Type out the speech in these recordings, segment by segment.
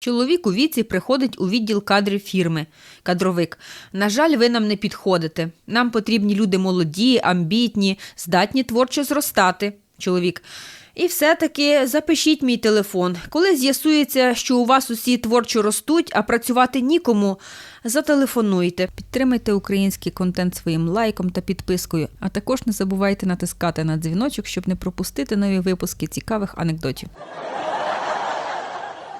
Чоловік у віці приходить у відділ кадрів фірми. Кадровик. На жаль, ви нам не підходите. Нам потрібні люди молоді, амбітні, здатні творчо зростати. Чоловік. І все-таки запишіть мій телефон. Коли з'ясується, що у вас усі творчо ростуть, а працювати нікому, зателефонуйте. Підтримайте український контент своїм лайком та підпискою, а також не забувайте натискати на дзвіночок, щоб не пропустити нові випуски цікавих анекдотів.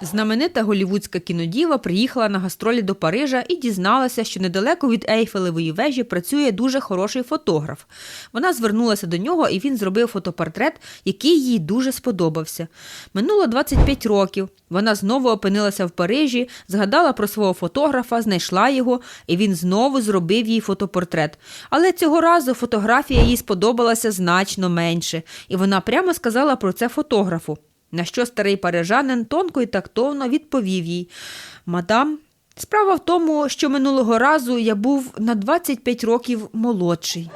Знаменита голівудська кінодіва приїхала на гастролі до Парижа і дізналася, що недалеко від Ейфелевої вежі працює дуже хороший фотограф. Вона звернулася до нього, і він зробив фотопортрет, який їй дуже сподобався. Минуло 25 років. Вона знову опинилася в Парижі, згадала про свого фотографа, знайшла його, і він знову зробив їй фотопортрет. Але цього разу фотографія їй сподобалася значно менше, і вона прямо сказала про це фотографу. На що старий парижанин тонко і тактовно відповів їй Мадам, справа в тому, що минулого разу я був на 25 років молодший.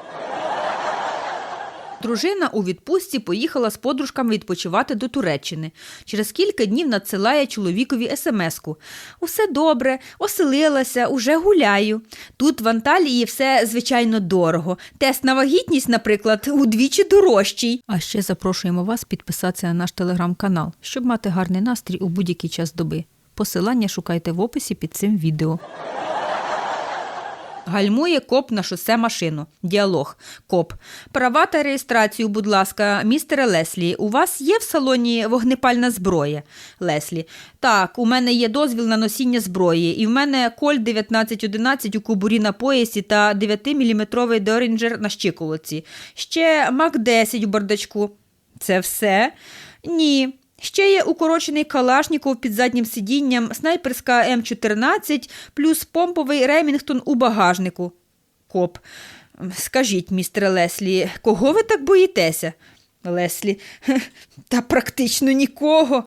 Дружина у відпустці поїхала з подружками відпочивати до Туреччини. Через кілька днів надсилає чоловікові смс-ку. Усе добре, оселилася, уже гуляю. Тут в Анталії все, звичайно, дорого. Тест на вагітність, наприклад, удвічі дорожчий. А ще запрошуємо вас підписатися на наш телеграм-канал, щоб мати гарний настрій у будь-який час доби. Посилання шукайте в описі під цим відео. Гальмує коп на шосе машину. Діалог. Коп. Права та реєстрацію, будь ласка, містере Леслі. У вас є в салоні вогнепальна зброя? Леслі. Так, у мене є дозвіл на носіння зброї, і в мене коль 1911 у кобурі на поясі та 9-мм Дорінджер на щиколоці. Ще Мак 10 у бардачку. Це все? Ні. Ще є укорочений Калашніков під заднім сидінням, снайперська М14 плюс помповий Ремінгтон у багажнику. Коп. Скажіть, містере Леслі, кого ви так боїтеся? Леслі. Та практично нікого.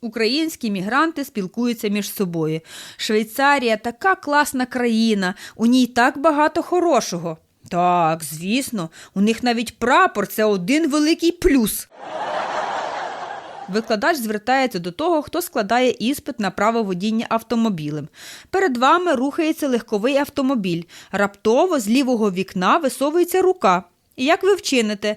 Українські мігранти спілкуються між собою. Швейцарія така класна країна, у ній так багато хорошого. Так, звісно, у них навіть прапор це один великий плюс. Викладач звертається до того, хто складає іспит на право водіння автомобілем. Перед вами рухається легковий автомобіль. Раптово з лівого вікна висовується рука. І Як ви вчините?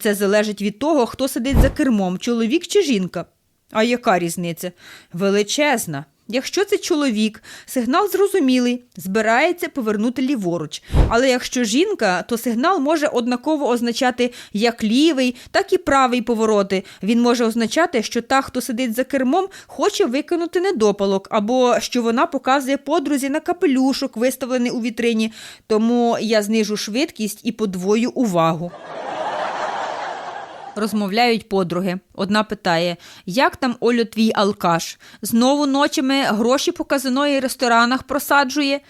Це залежить від того, хто сидить за кермом, чоловік чи жінка. А яка різниця? Величезна. Якщо це чоловік, сигнал зрозумілий, збирається повернути ліворуч. Але якщо жінка, то сигнал може однаково означати як лівий, так і правий повороти. Він може означати, що та, хто сидить за кермом, хоче викинути недопалок, або що вона показує подрузі на капелюшок, виставлений у вітрині. Тому я знижу швидкість і подвою увагу. Розмовляють подруги. Одна питає: Як там Олю твій алкаш? Знову ночами гроші по казино і ресторанах просаджує?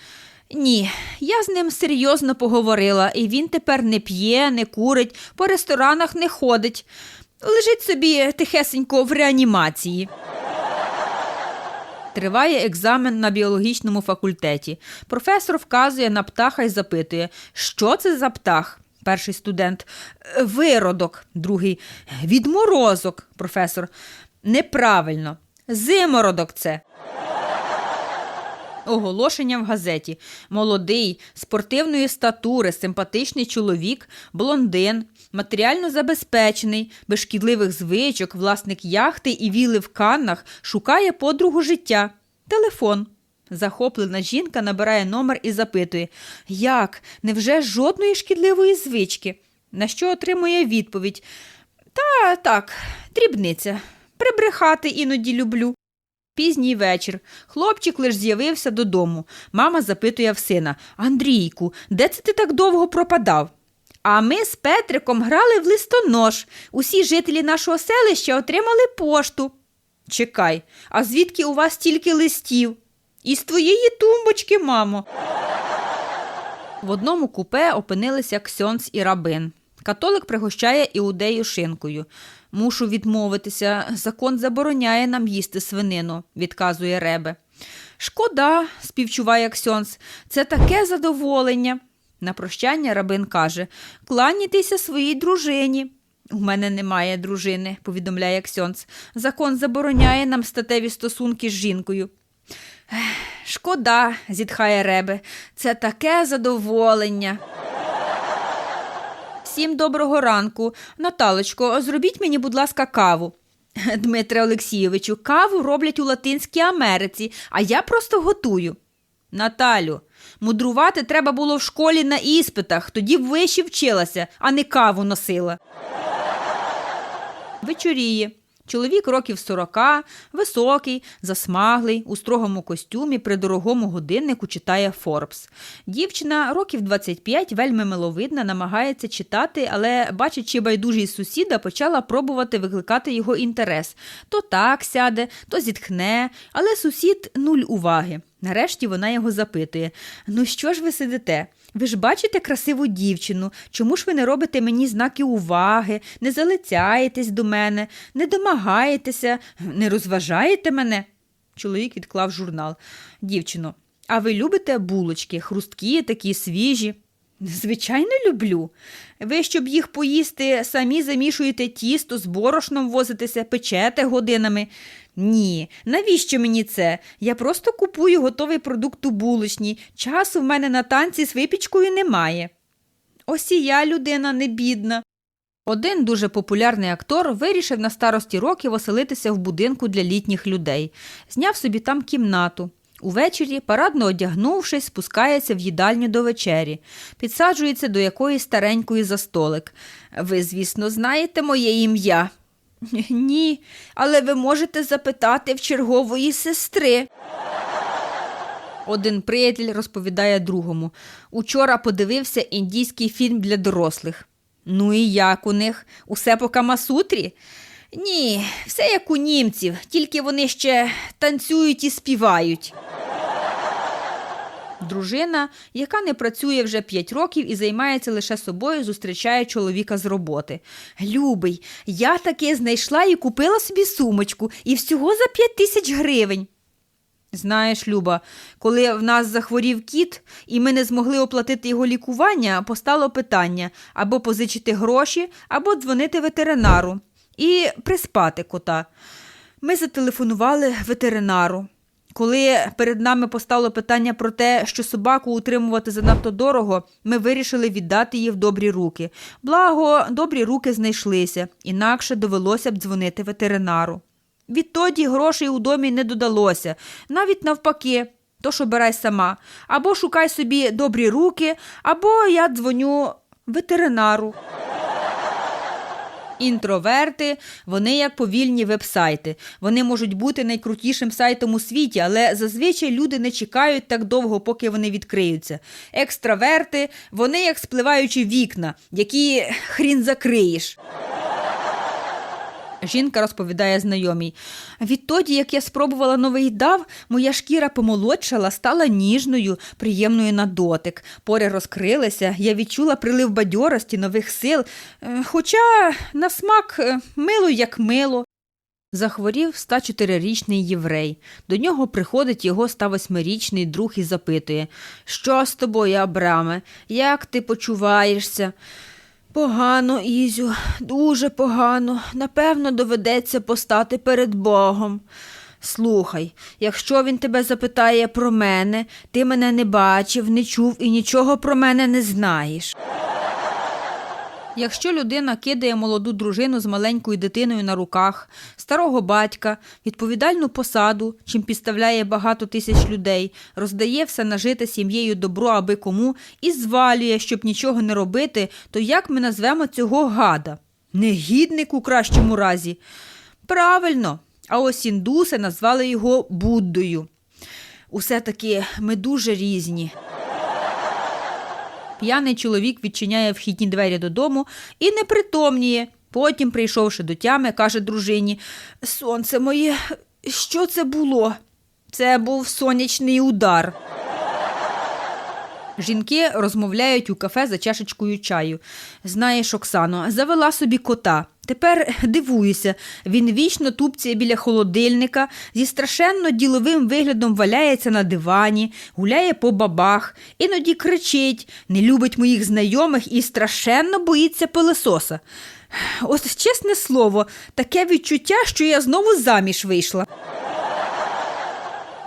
Ні, я з ним серйозно поговорила, і він тепер не п'є, не курить, по ресторанах не ходить. Лежить собі тихесенько в реанімації. Триває екзамен на біологічному факультеті. Професор вказує на птаха і запитує, що це за птах? Перший студент. «Е, Виродок. Другий. Відморозок. Професор. Неправильно. Зимородок це. Оголошення в газеті. Молодий, спортивної статури, симпатичний чоловік, блондин, матеріально забезпечений, без шкідливих звичок, власник яхти і віли в Каннах шукає подругу життя. Телефон. Захоплена жінка набирає номер і запитує Як? Невже жодної шкідливої звички? На що отримує відповідь Та так, дрібниця. Прибрехати іноді люблю. Пізній вечір. Хлопчик лиш з'явився додому. Мама запитує в сина Андрійку, де це ти так довго пропадав? А ми з Петриком грали в листонож. Усі жителі нашого селища отримали пошту. Чекай, а звідки у вас стільки листів? Із твоєї тумбочки, мамо. В одному купе опинилися Ксьонц і рабин. Католик пригощає іудею шинкою. Мушу відмовитися, закон забороняє нам їсти свинину, відказує Ребе. Шкода, співчуває Ксьонц, це таке задоволення. На прощання рабин каже кланяйтеся своїй дружині. У мене немає дружини, повідомляє Ксьонц. Закон забороняє нам статеві стосунки з жінкою. «Ех, Шкода, зітхає Ребе, це таке задоволення. Всім доброго ранку. Наталочко, зробіть мені, будь ласка, каву. Дмитре Олексійовичу, каву роблять у Латинській Америці, а я просто готую. Наталю, мудрувати треба було в школі на іспитах, тоді б вище вчилася, а не каву носила. Вечоріє. Чоловік років сорока, високий, засмаглий, у строгому костюмі при дорогому годиннику читає Форбс. Дівчина років 25, вельми миловидна, намагається читати, але, бачачи байдужість сусіда, почала пробувати викликати його інтерес. То так сяде, то зітхне, але сусід нуль уваги. Нарешті вона його запитує: Ну що ж ви сидите? Ви ж бачите красиву дівчину, чому ж ви не робите мені знаки уваги, не залицяєтесь до мене, не домагаєтеся, не розважаєте мене? Чоловік відклав журнал. Дівчино, а ви любите булочки, хрусткі, такі свіжі? Звичайно, люблю. Ви, щоб їх поїсти, самі замішуєте тісто, з борошном возитеся, печете годинами. Ні, навіщо мені це? Я просто купую готовий продукт у булочній. Часу в мене на танці з випічкою немає. Ось і я людина не бідна. Один дуже популярний актор вирішив на старості років оселитися в будинку для літніх людей. Зняв собі там кімнату. Увечері, парадно одягнувшись, спускається в їдальню до вечері, підсаджується до якоїсь старенької за столик. Ви, звісно, знаєте моє ім'я? Ні, але ви можете запитати в чергової сестри. Один приятель розповідає другому. Учора подивився індійський фільм для дорослих. Ну і як у них? Усе по Камасутрі? Ні, все як у німців, тільки вони ще танцюють і співають. Дружина, яка не працює вже 5 років і займається лише собою, зустрічає чоловіка з роботи. Любий, я таки знайшла і купила собі сумочку, і всього за 5 тисяч гривень. Знаєш, Люба, коли в нас захворів кіт, і ми не змогли оплатити його лікування, постало питання або позичити гроші, або дзвонити ветеринару і приспати кота. Ми зателефонували ветеринару. Коли перед нами постало питання про те, що собаку утримувати занадто дорого, ми вирішили віддати її в добрі руки. Благо, добрі руки знайшлися, інакше довелося б дзвонити ветеринару. Відтоді грошей у домі не додалося, навіть навпаки, тож обирай сама. Або шукай собі добрі руки, або я дзвоню ветеринару. Інтроверти, вони як повільні вебсайти. Вони можуть бути найкрутішим сайтом у світі, але зазвичай люди не чекають так довго, поки вони відкриються. Екстраверти, вони як спливаючі вікна, які хрін закриєш. Жінка розповідає знайомій. Відтоді, як я спробувала новий дав, моя шкіра помолодшала, стала ніжною, приємною на дотик. Пори розкрилися, я відчула прилив бадьорості, нових сил, Е, хоча на смак е, мило як мило. Захворів 104-річний єврей. До нього приходить його 108-річний друг і запитує Що з тобою, Абраме? Як ти почуваєшся? Погано, Ізю, дуже погано. Напевно, доведеться постати перед Богом. Слухай, якщо він тебе запитає про мене, ти мене не бачив, не чув і нічого про мене не знаєш. Якщо людина кидає молоду дружину з маленькою дитиною на руках, старого батька, відповідальну посаду, чим підставляє багато тисяч людей, роздає все нажите сім'єю добро аби кому і звалює, щоб нічого не робити, то як ми назвемо цього гада? Негідник у кращому разі. Правильно, а ось індуси назвали його Буддою. Усе таки ми дуже різні. П'яний чоловік відчиняє вхідні двері додому і не притомніє. Потім, прийшовши до тями, каже дружині Сонце моє, що це було? Це був сонячний удар. Жінки розмовляють у кафе за чашечкою чаю. Знаєш, Оксано, завела собі кота. Тепер дивуюся, він вічно тупцяє біля холодильника, зі страшенно діловим виглядом валяється на дивані, гуляє по бабах, іноді кричить, не любить моїх знайомих і страшенно боїться пилососа. Ось чесне слово, таке відчуття, що я знову заміж вийшла.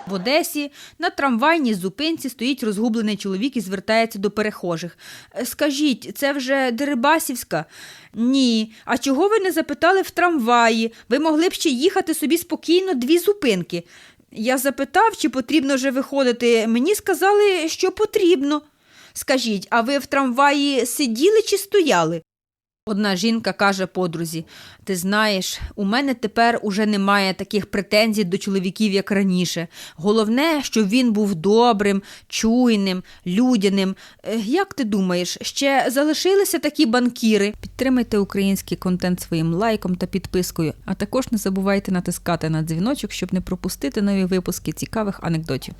В Одесі на трамвайній зупинці стоїть розгублений чоловік і звертається до перехожих. «Е, Скажіть, це вже Дерибасівська? Ні. А чого ви не запитали в трамваї? Ви могли б ще їхати собі спокійно дві зупинки. Я запитав, чи потрібно вже виходити. Мені сказали, що потрібно. Скажіть, а ви в трамваї сиділи чи стояли? Одна жінка каже подрузі: Ти знаєш, у мене тепер уже немає таких претензій до чоловіків, як раніше. Головне, щоб він був добрим, чуйним, людяним. Е, Як ти думаєш, ще залишилися такі банкіри? Підтримайте український контент своїм лайком та підпискою, а також не забувайте натискати на дзвіночок, щоб не пропустити нові випуски цікавих анекдотів.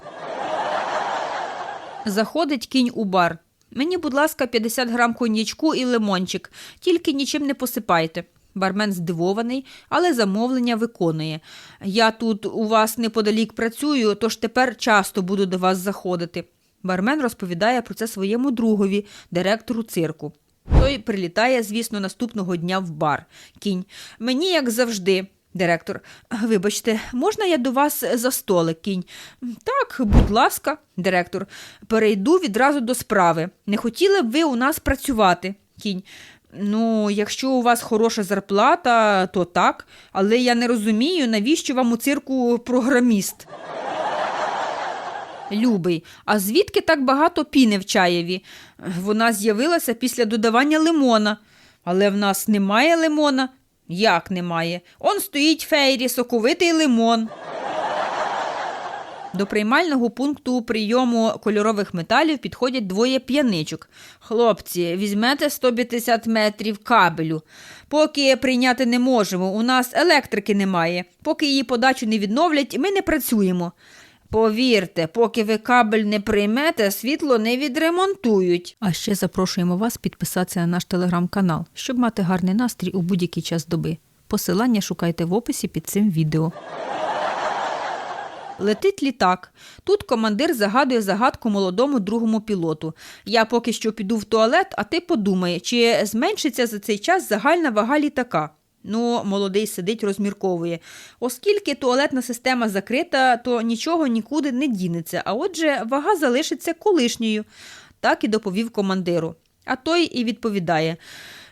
Заходить кінь у бар. Мені, будь ласка, 50 грам коньячку і лимончик, тільки нічим не посипайте. Бармен здивований, але замовлення виконує. Я тут у вас неподалік працюю, тож тепер часто буду до вас заходити. Бармен розповідає про це своєму другові, директору цирку. Той прилітає, звісно, наступного дня в бар. Кінь. Мені, як завжди. Директор, вибачте, можна я до вас за столик кінь? Так, будь ласка, директор, перейду відразу до справи. Не хотіли б ви у нас працювати? Кінь. Ну, якщо у вас хороша зарплата, то так, але я не розумію, навіщо вам у цирку програміст. Любий, а звідки так багато піни в чаєві? Вона з'явилася після додавання лимона. Але в нас немає лимона. Як немає? Он стоїть фейрі, соковитий лимон. До приймального пункту прийому кольорових металів підходять двоє п'яничок. Хлопці, візьмете 150 метрів кабелю. Поки прийняти не можемо, у нас електрики немає. Поки її подачу не відновлять, ми не працюємо. Повірте, поки ви кабель не приймете, світло не відремонтують. А ще запрошуємо вас підписатися на наш телеграм-канал, щоб мати гарний настрій у будь-який час доби. Посилання шукайте в описі під цим відео. Летить літак. Тут командир загадує загадку молодому другому пілоту. Я поки що піду в туалет, а ти подумай, чи зменшиться за цей час загальна вага літака. Ну, молодий сидить, розмірковує. Оскільки туалетна система закрита, то нічого нікуди не дінеться, а отже, вага залишиться колишньою. Так і доповів командиру. А той і відповідає: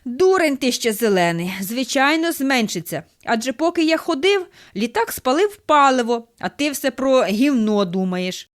Дурень ти ще зелений, звичайно, зменшиться. Адже поки я ходив, літак спалив паливо, а ти все про гівно думаєш.